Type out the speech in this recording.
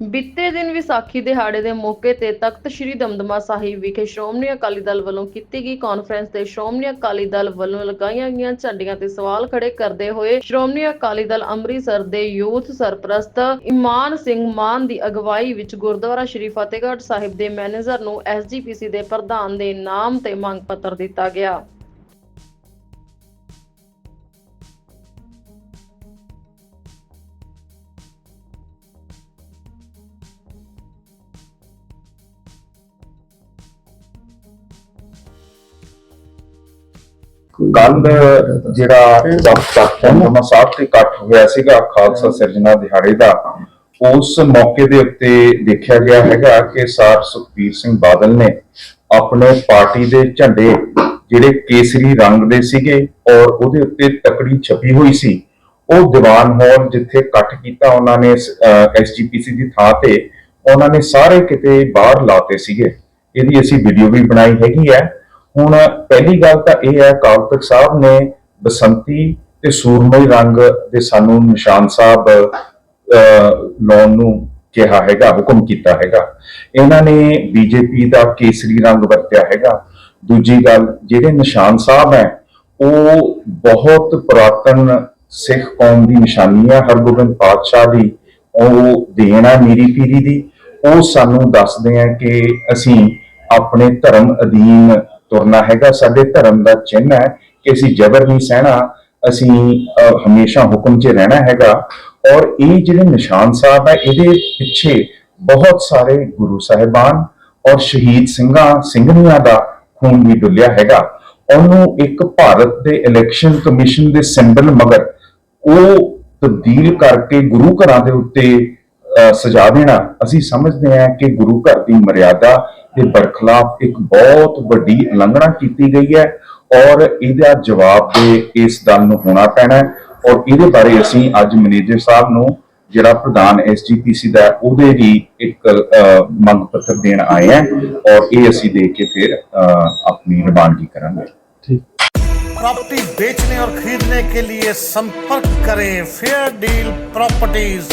ਬੀਤੇ ਦਿਨ ਵਿਸਾਖੀ ਦਿਹਾੜੇ ਦੇ ਮੌਕੇ ਤੇ ਤਖਤ ਸ੍ਰੀ ਦਮਦਮਾ ਸਾਹਿਬ ਵਿਖੇ ਸ਼੍ਰੋਮਣੀ ਅਕਾਲੀ ਦਲ ਵੱਲੋਂ ਕੀਤੀ ਗਈ ਕਾਨਫਰੰਸ ਤੇ ਸ਼੍ਰੋਮਣੀ ਅਕਾਲੀ ਦਲ ਵੱਲੋਂ ਲਗਾਈਆਂ ਗਈਆਂ ਝੰਡੀਆਂ ਤੇ ਸਵਾਲ ਖੜੇ ਕਰਦੇ ਹੋਏ ਸ਼੍ਰੋਮਣੀ ਅਕਾਲੀ ਦਲ ਅੰਮ੍ਰਿਤਸਰ ਦੇ ਯੂਥ ਸਰਪ੍ਰਸਤ ਇਮਾਨ ਸਿੰਘ ਮਾਨ ਦੀ ਅਗਵਾਈ ਵਿੱਚ ਗੁਰਦੁਆਰਾ ਸ਼੍ਰੀ ਫਤਿਹਗੜ੍ਹ ਸਾਹਿਬ ਦੇ ਮੈਨੇਜਰ ਨੂੰ ਐਸਜੀਪੀਸੀ ਦੇ ਪ੍ਰਧਾਨ ਦੇ ਨਾਮ ਤੇ ਮੰਗ ਪੱਤਰ ਦਿੱਤਾ ਗਿਆ। ਕੱਲ ਜਿਹੜਾ ਦਮਦਮਾ ਸਾਹਿਬ ਤੇ ਇਕੱਠ ਹੋਇਆ ਸੀਗਾ, ਖਾਲਸਾ ਸਿਰਜਣਾ ਦਿਹਾੜੇ ਦਾ। ਉਸ ਮੌਕੇ ਦੇ ਉੱਤੇ ਦੇਖਿਆ ਗਿਆ ਹੈਗਾ ਕਿ ਸਰ ਸੁਖਬੀਰ ਸਿੰਘ ਬਾਦਲ ਨੇ ਆਪਣੇ ਪਾਰਟੀ ਦੇ ਝੰਡੇ ਜਿਹੜੇ ਕੇਸਰੀ ਰੰਗ ਦੇ ਸੀਗੇ ਔਰ ਉਹਦੇ ਉੱਤੇ ਤਕੜੀ ਛਪੀ ਹੋਈ ਸੀ। ਉਹ ਦੀਵਾਨ ਹਾਲ ਜਿੱਥੇ ਇਕੱਠ ਕੀਤਾ ਉਹਨਾਂ ਨੇ ਐਸਜੀਪੀਸੀ ਦੀ ਥਾਂ ਤੇ, ਉਹਨਾਂ ਨੇ ਸਾਰੇ ਕਿਤੇ ਬਾਹਰ ਲਾਤੇ ਸੀਗੇ। ਇਹਦੀ ਅਸੀਂ ਵੀਡੀਓ ਵੀ ਬਣਾਈ ਹੈਗੀ ਹੈ। ਹੁਣ ਪਹਿਲੀ ਗੱਲ ਤਾਂ ਇਹ ਹੈ ਅਕਾਲ ਤਖਤ ਸਾਹਿਬ ਨੇ ਬਸੰਤੀ ਤੇ ਸੂਰਮਈ ਰੰਗ ਦੇ ਸਾਨੂੰ ਨਿਸ਼ਾਨ ਸਾਹਿਬ ਅਹ, ਲਾਉਣ ਨੂੰ ਕਿਹਾ ਹੈਗਾ ਹੁਕਮ ਕੀਤਾ ਹੈਗਾ। ਇਹਨਾਂ ਨੇ ਬੀਜੇਪੀ ਦਾ ਕੇਸਰੀ ਰੰਗ ਵਰਤਿਆ ਹੈਗਾ। ਦੂਜੀ ਗੱਲ ਜਿਹੜੇ ਨਿਸ਼ਾਨ ਸਾਹਿਬ ਹੈ ਉਹ ਬਹੁਤ ਪੁਰਾਤਨ ਸਿੱਖ ਕੌਮ ਦੀ ਨਿਸ਼ਾਨੀ ਹੈ ਹਰਗੋਬਿੰਦ ਪਾਤਸ਼ਾਹ ਦੀ ਉਹ ਦੇਣ ਹੈ ਮੀਰੀ ਪੀਰੀ ਦੀ। ਉਹ ਸਾਨੂੰ ਦੱਸਦੇ ਆ ਕਿ ਅਸੀਂ ਆਪਣੇ ਧਰਮ ਅਧੀਨ ਤੁਰਨਾ ਹੈਗਾ। ਸਾਡੇ ਧਰਮ ਦਾ ਚਿੰਨ੍ਹ ਹੈ ਕਿ ਅਸੀਂ ਜ਼ਬਰ ਨਹੀਂ ਸਹਿਣਾ ਅਸੀਂ ਹਮੇਸ਼ਾ ਹੁਕਮ 'ਚ ਰਹਿਣਾ ਹੈਗਾ। ਔਰ ਇਹ ਜਿਹੜੇ ਨਿਸ਼ਾਨ ਸਾਹਿਬ ਹੈ ਇਹਦੇ ਪਿੱਛੇ ਬਹੁਤ ਸਾਰੇ ਗੁਰੂ ਸਾਹਿਬਾਨ ਔਰ ਸ਼ਹੀਦ ਸਿੰਘਾਂ ਸਿੰਘਣੀਆਂ ਦਾ ਖੂਨ ਵੀ ਡੁੱਲਿਆ ਹੈਗਾ। ਉਹਨੂੰ ਇੱਕ ਭਾਰਤ ਦੇ ਇਲੈਕਸ਼ਨ ਕਮਿਸ਼ਨ ਦੇ ਸਿੰਬਲ ਮਗਰ ਉਹ ਤਬਦੀਲ ਕਰਕੇ ਗੁਰੂ ਘਰਾਂ ਦੇ ਉੱਤੇ ਅਹ, ਸਜਾ ਦੇਣਾ ਅਸੀਂ ਸਮਝਦੇ ਹਾਂ ਕਿ ਗੁਰੂ ਘਰ ਦੀ ਮਰਿਆਦਾ ਦੇ ਬਰਖਲਾਫ ਇੱਕ ਬਹੁਤ ਵੱਡੀ ਉਲੰਘਣਾ ਕੀਤੀ ਗਈ ਹੈ ਔਰ ਇਹਦਾ ਜਵਾਬ ਦੇ ਇਸ ਦਲ ਨੂੰ ਹੋਣਾ ਪੈਣਾ ਹੈ ਔਰ ਇਹਦੇ ਬਾਰੇ ਅਸੀਂ ਅੱਜ ਮੈਨੇਜਰ ਸਾਹਿਬ ਨੂੰ ਜਿਹੜਾ ਪ੍ਰਧਾਨ ਐਸਜੀਪੀਸੀ ਦਾ ਹੈ, ਉਹਦੇ ਲਈ ਇੱਕ ਅਹ, ਮੰਗ ਪੱਤਰ ਦੇਣ ਆਏ ਹਾਂ ਔਰ ਇਹ ਅਸੀਂ ਦੇ ਕੇ ਫਿਰ ਅਹ, ਆਪਣੀ ਰਵਾਨਗੀ ਕਰਾਂਗੇ प्रॉपर्टी बेचने और खरीदने के लिए संपर्क करें फेयर डील प्रॉपर्टीज